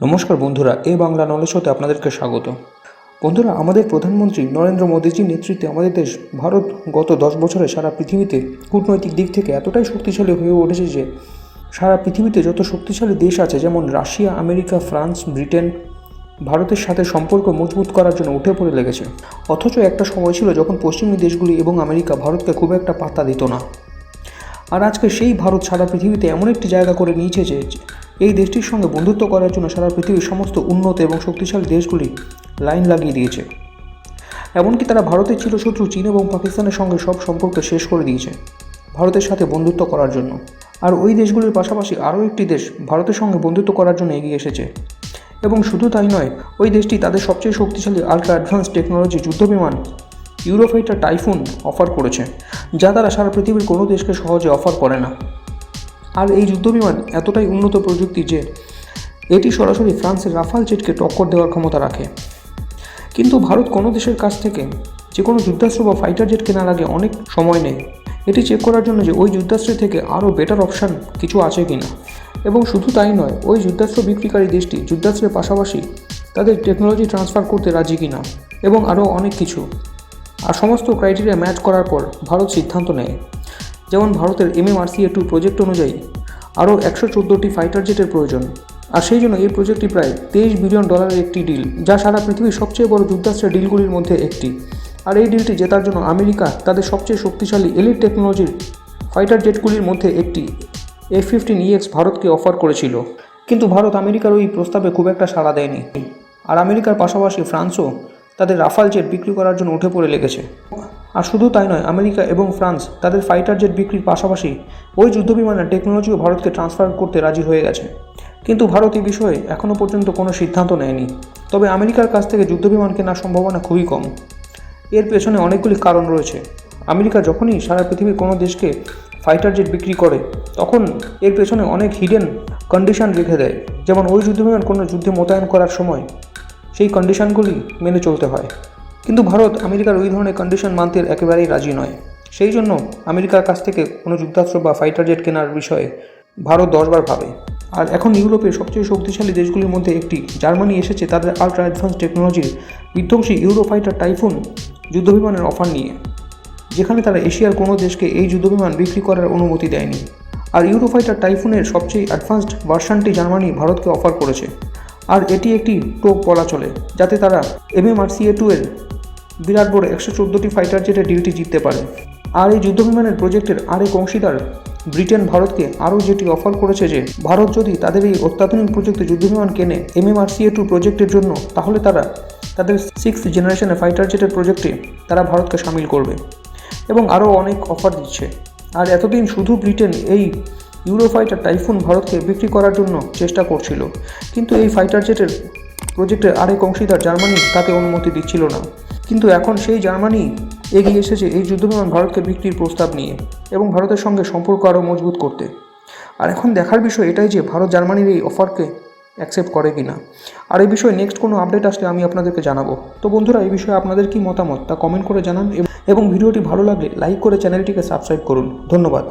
নমস্কার বন্ধুরা, এ বাংলা নলেজ হতে আপনাদেরকে স্বাগত। বন্ধুরা, আমাদের প্রধানমন্ত্রী নরেন্দ্র মোদীজির নেতৃত্বে আমাদের দেশ, ভারত গত দশ বছরে সারা পৃথিবীতে কূটনৈতিক দিক থেকে এতটাই শক্তিশালী হয়ে উঠেছে যে, সারা পৃথিবীতে যত শক্তিশালী দেশ আছে, যেমন রাশিয়া, আমেরিকা, ফ্রান্স, ব্রিটেন, ভারতের সাথে সম্পর্ক মজবুত করার জন্য উঠে পড়ে লেগেছে। অথচ একটা সময় ছিল যখন পশ্চিমী দেশগুলি এবং আমেরিকা ভারতকে খুব একটা পাত্তা দিত না। আর আজকে সেই ভারত সারা পৃথিবীতে এমন একটি জায়গা করে নিয়েছে যে এই দেশটির সঙ্গে বন্ধুত্ব করার জন্য সারা পৃথিবীর সমস্ত উন্নত এবং শক্তিশালী দেশগুলি লাইন লাগিয়ে দিয়েছে। এমনকি তারা ভারতের ছিল শত্রু চীন এবং পাকিস্তানের সঙ্গে সব সম্পর্ক শেষ করে দিয়েছে, ভারতের সাথে বন্ধুত্ব করার জন্য। আর ওই দেশগুলির পাশাপাশি আরও একটি দেশ ভারতের সঙ্গে বন্ধুত্ব করার জন্য এগিয়ে এসেছে। এবং শুধু তাই নয়, ওই দেশটি তাদের সবচেয়ে শক্তিশালী আল্ট্রা অ্যাডভান্স টেকনোলজি যুদ্ধবিমান ইউরোফাইটার টাইফুন অফার করেছে, যা তারা সারা পৃথিবীর কোনো দেশকে সহজে অফার করে না। আর এই যুদ্ধবিমান এতটাই উন্নত প্রযুক্তি যে এটি সরাসরি ফ্রান্সের রাফাল জেটকে টক্কর দেওয়ার ক্ষমতা রাখে। কিন্তু ভারত কোনো দেশের কাছ থেকে যে কোনো যুদ্ধাস্ত্র বা ফাইটার জেট কেনার আগে অনেক সময় নেয়। এটি চেক করার জন্য যে ওই যুদ্ধাস্ত্রের থেকে আরও বেটার অপশান কিছু আছে কি না এবং শুধু তাই নয়, ওই যুদ্ধাস্ত্র বিক্রিকারী দেশটি যুদ্ধাস্ত্রের পাশাপাশি তাদের টেকনোলজি ট্রান্সফার করতে রাজি কিনা এবং আরও অনেক কিছু। আর সমস্ত ক্রাইটেরিয়া ম্যাচ করার পর ভারত সিদ্ধান্ত নেয়। যেমন ভারতের এমএমআরসিএ টু প্রজেক্ট অনুযায়ী আরও একশো চোদ্দোটি ফাইটার জেটের প্রয়োজন। আর সেই জন্য এই প্রজেক্টটি প্রায় তেইশ বিলিয়ন ডলারের একটি ডিল যা সারা পৃথিবীর সবচেয়ে বড় যুদ্ধাস্ত্রের ডিলগুলির মধ্যে একটি। আর এই ডিলটি জেতার জন্য আমেরিকা তাদের সবচেয়ে শক্তিশালী এলিট টেকনোলজির ফাইটার জেটগুলির মধ্যে একটি এফ ফিফটিন ইএক্স ভারতকে অফার করেছিল। কিন্তু ভারত আমেরিকার ওই প্রস্তাবে খুব একটা সাড়া দেয়নি। আর আমেরিকার পাশাপাশি ফ্রান্সও তাদের রাফাল জেট বিক্রি করার জন্য উঠে পড়ে লেগেছে। আর শুধু তাই নয়, আমেরিকা এবং ফ্রান্স তাদের ফাইটার জেট বিক্রির পাশাপাশি ওই যুদ্ধবিমানের টেকনোলজিও ভারতকে ট্রান্সফার করতে রাজি হয়ে গেছে। কিন্তু ভারত এই বিষয়ে এখনও পর্যন্ত কোনো সিদ্ধান্ত নেয়নি। তবে আমেরিকার কাছ থেকে যুদ্ধবিমান কেনার সম্ভাবনা খুবই কম। এর পেছনে অনেকগুলি কারণ রয়েছে। আমেরিকা যখনই সারা পৃথিবীর কোনো দেশকে ফাইটার জেট বিক্রি করে, তখন এর পেছনে অনেক হিডেন কন্ডিশন রেখে দেয়। যেমন ওই যুদ্ধবিমান কোনো যুদ্ধে মোতায়েন করার সময় সেই কন্ডিশনগুলি মেনে চলতে হয়। কিন্তু ভারত আমেরিকার ওই ধরনের কন্ডিশন মানতে একেবারেই রাজি নয়। সেই জন্য আমেরিকার কাছ থেকে কোনো যুদ্ধাস্ত্র বা ফাইটার জেট কেনার বিষয়ে ভারত দশবার ভাবে। আর এখন ইউরোপের সবচেয়ে শক্তিশালী দেশগুলির মধ্যে একটি, জার্মানি এসেছে তাদের আল্ট্রা অ্যাডভান্স টেকনোলজির বিধ্বংসী ইউরো ফাইটার টাইফুন যুদ্ধবিমানের অফার নিয়ে, যেখানে তারা এশিয়ার কোনো দেশকে এই যুদ্ধবিমান বিক্রি করার অনুমতি দেয়নি। আর ইউরোফাইটার টাইফুনের সবচেয়ে অ্যাডভান্সড ভার্সানটি জার্মানি ভারতকে অফার করেছে। আর এটি একটি টোপ বলা চলে, যাতে তারা এমএমআরসিএ টু এর বিরাট বড় একশো চোদ্দোটি ফাইটার জেটের ডিউটি জিততে পারে। আর এই যুদ্ধবিমানের প্রজেক্টের আরেক অংশীদার ব্রিটেন ভারতকে আরও যেটি অফার করেছে যে, ভারত যদি তাদের এই অত্যাধুনিক প্রজেক্টে যুদ্ধবিমান কেনে এমএমআরসিএ টু প্রজেক্টের জন্য, তাহলে তারা তাদের সিক্স জেনারেশনের ফাইটার জেটের প্রজেক্টে তারা ভারতকে সামিল করবে। এবং আরও অনেক অফার দিচ্ছে। আর এতদিন শুধু ব্রিটেন এই ইউরোফাইটার টাইফুন ভারতকে বিক্রি করার জন্য চেষ্টা করছিল। কিন্তু এই ফাইটার জেটের প্রজেক্টের আরেক অংশীদার জার্মানি তাতে অনুমতি দিচ্ছিল না। কিন্তু এখন সেই জার্মানি এগিয়ে এসেছে এই যুদ্ধবিমান ভারতকে বিক্রির প্রস্তাব নিয়ে এবং ভারতের সঙ্গে সম্পর্ক আরও মজবুত করতে। আর এখন দেখার বিষয় এটাই যে ভারত জার্মানির এই অফারকে অ্যাকসেপ্ট করে কি না আর এই বিষয়ে নেক্সট কোনো আপডেট আসলে আমি আপনাদেরকে জানাব। তো বন্ধুরা, এই বিষয়ে আপনাদের কি মতামত তা কমেন্ট করে জানান এবং ভিডিওটি ভালো লাগলে লাইক করে চ্যানেলটিকে সাবস্ক্রাইব করুন। ধন্যবাদ।